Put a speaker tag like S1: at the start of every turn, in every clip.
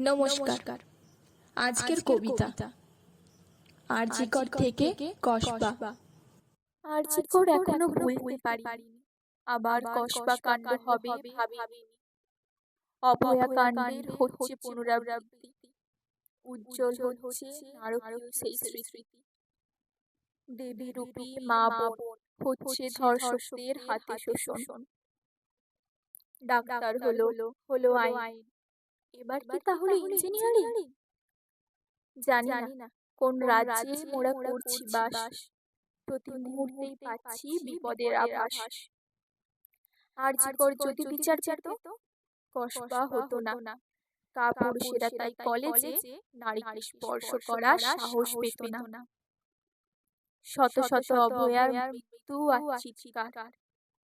S1: নমস্কার। আজকের কবিতা। আরজিকর থেকে কসবা।
S2: আরজিকর এখনও ভুলতে পারিনি। আবার কসবা কাণ্ড হবে ভাবিনি। অভয়া কাণ্ডের হচ্ছে পুনরাবৃত্তি। উজ্জ্বল হচ্ছে নারকীয় সেই স্মৃতি। দেবী রূপী মা বোন হচ্ছে ধর্ষকদের হাতে শোষণ। ডাক্তার হলো হলো আইন। এবার কি তাহলে ইঞ্জিনিয়ারিং? জানি না। কোন রাজ্যে মোরা করছি বাস? প্রতি মুহূর্তেই পাচ্ছি বিপদের আভাস। আর জিকর যদি বিচার পেত কসবা হতো না। কাপুরুষেরা তাই কলেজে নারীকে স্পর্শ করার সাহস পেত না। শত শত অভয়ার মৃত্যু আর চিৎকার।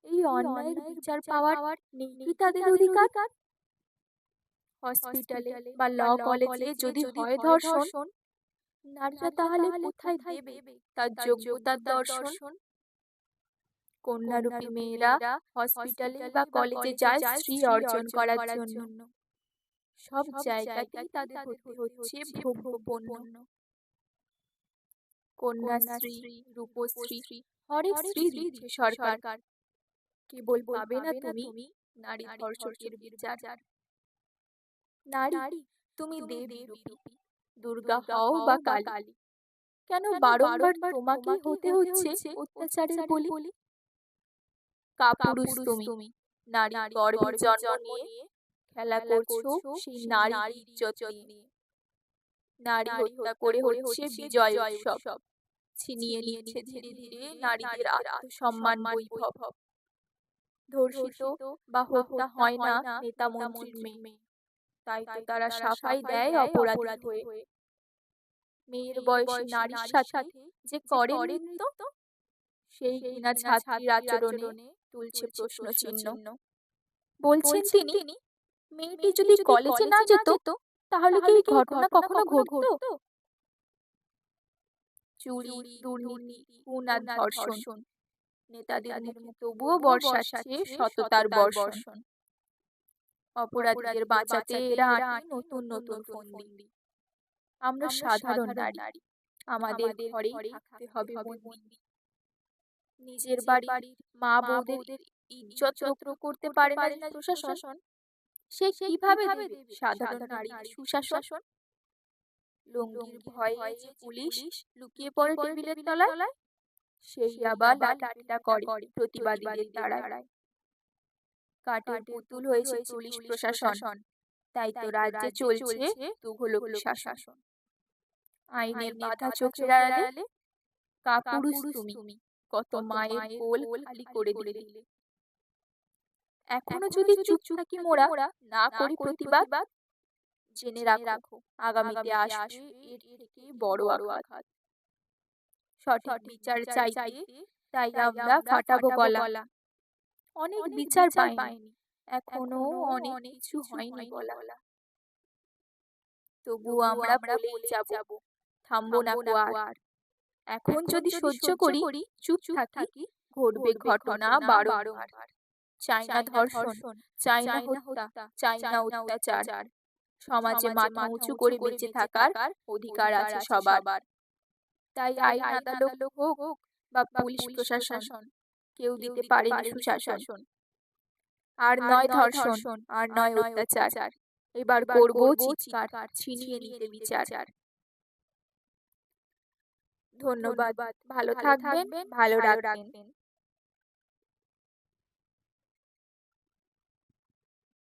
S2: এই অন্যায়ের বিচার পাওয়ার নেই। তাদের অধিকার? হসপিটালে বা ল কলেজে যদি হয় ধর্ষণ নারীরা তাহলে কোথায় দেবে? তার যোগ্যতার দর্শন? কন্যারূপী মেয়েরা হসপিটালে বা কলেজে যায় স্ত্রী অর্জন করার জন্য। সব জায়গাতেই তাদের হচ্ছে ভোগ্য পণ্য কন্যাশ্রী রূপশ্রী হরেক শ্রী দিচ্ছে সরকার। কেবল পাবে না তুমি নারী ধর্ষকের বিচার। নারী তুমি দেবী রূপী দুর্গা হও বা কালী। কেন বারংবার তোমাকে হতে হচ্ছে অত্যাচারের বলি? কাপুরুষ তুমি নারী জন্ম নিয়ে খেলা করছ সেই নারী ইজ্জত নিয়ে। নারী হত্যা করে হচ্ছে বিজয় উৎসব ছিনিয়ে নিয়েছে ধীরে ধীরে নারীদের আত্মসম্মান বৈভব। ধর্ষিত বা হত্যা হয় না নেতা মন্ত্রীর মেয়ে। তাই তো তারা সাফাই দেয় অপরাধী হয়ে। মেয়ের বয়সী নারীর সাথে যে করে নৃত্য সেই কিনা ছাত্রীর আচরণে তুলছে প্রশ্ন চিহ্ন বলছেন তিনি মেয়েটি যদি কলেজে না যেত তাহলে কি ঘটনা কখনো ঘটতো? চুরি দুর্নীতি খুন আর ধর্ষণ। নেতাদের মুখে তবুও বর্ষা বর্ষাচ্ছে সততার বর্ষণ। অপরাধীদের বাঁচাতে এরা আনে নতুন নতুন ফন্দি আমরা সাধারণ নারী। আমাদের ঘরেই থাকতে হবে বন্দি। নিজের বাড়ির মা বউদের ইজ্জত করতে পারে না প্রশাসন সে কীভাবে সাধারণ নারীর সুশাসন? লঙ্গির ভয়ে যে পুলিশ লুকিয়ে পড়ে টেবিলের তলায় সেই আবার লাঠিটা করে প্রতিবাদীদের দাঁড়ায় কাঠের পুতুল হয়েছে পুলিশ প্রশাসন। তাই তো রাজ্যে চলছে তুঘলকি শাসন। আইনের বাধা চোখের আড়ালে কাপুরুষ তুমি। কত মায়ের কোল খালি করে দিলে। এখনও যদি চুপ থাকি মোরা না করি প্রতিবাদ জেনে রাখো আগামীতে আসবে এর থেকে বড় আরও আঘাত। সঠিক বিচার চাইতে তাই আমরা ফাটাবো গলা। অনেক বিচার পাইনি। এখনও অনেক কিছু হয়নি বলা। তবুও আমরা বলেই যাব থামবো না আর এখন যদি সহ্য করি চুপ থাকি ঘটবে ঘটনা বারবার। চাই না ধর্ষণ চাই না হত্যা চাই না অত্যাচার। সমাজে মাথা উঁচু করে বেঁচে থাকার অধিকার আছে সবার। তাই আইন আদালত হোক বা পুলিশ প্রশাসন কেউ দিতে পারে না সুশাসন। আর নয় ধর্ষণ আর নয় অত্যাচার। এবার করব চিৎকার ছিনিয়ে নিতে বিচার। ধন্যবাদ। ভালো থাকবেন ভালো রাখবেন।